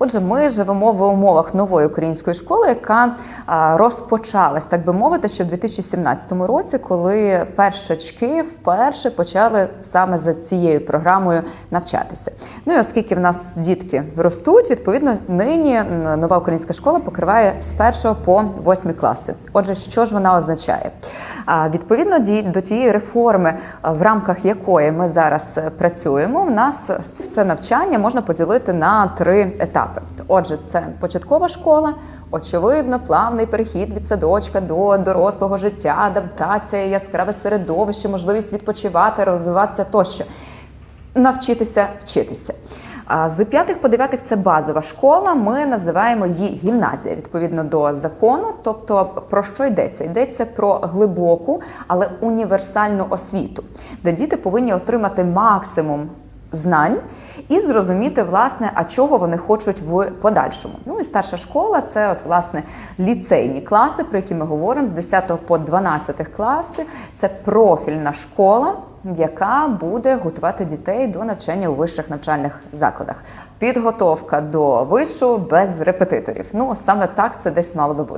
Отже, ми живемо в умовах нової української школи, яка розпочалась, так би мовити, ще в 2017 році, коли першачки вперше почали саме за цією програмою навчатися. Ну і оскільки в нас дітки ростуть, відповідно, нині нова українська школа покриває з 1 по 8 класи. Отже, що ж вона означає? Відповідно до тієї реформи, в рамках якої ми зараз е, працюємо, в нас все навчання можна поділити на три етапи. Отже, це початкова школа, очевидно, плавний перехід від садочка до дорослого життя, адаптація, яскраве середовище, можливість відпочивати, розвиватися тощо навчитися вчитися. З 5 по 9 це базова школа. Ми називаємо її гімназія відповідно до закону. Тобто, про що йдеться? Йдеться про глибоку, але універсальну освіту, де діти повинні отримати максимум знань і зрозуміти, власне, а чого вони хочуть в подальшому. Ну і старша школа це, от, власне, ліцейні класи, про які ми говоримо з 10 по 12 класи. Це профільна школа яка буде готувати дітей до навчання у вищих навчальних закладах. Підготовка до вишу без репетиторів. Ну саме так це десь мало би бути.